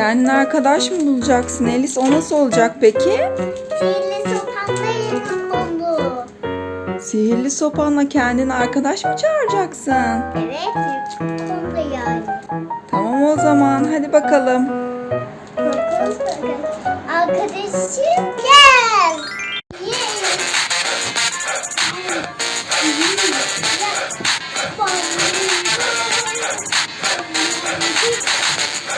Kendine arkadaş mı bulacaksın Elis? O nasıl olacak peki? Sihirli sopanla yakın oldu. Sihirli sopanla kendine arkadaş mı çağıracaksın? Evet, yakın oldu yani. Tamam o zaman hadi bakalım. Bakalım. Arkadaşım gel. Yay.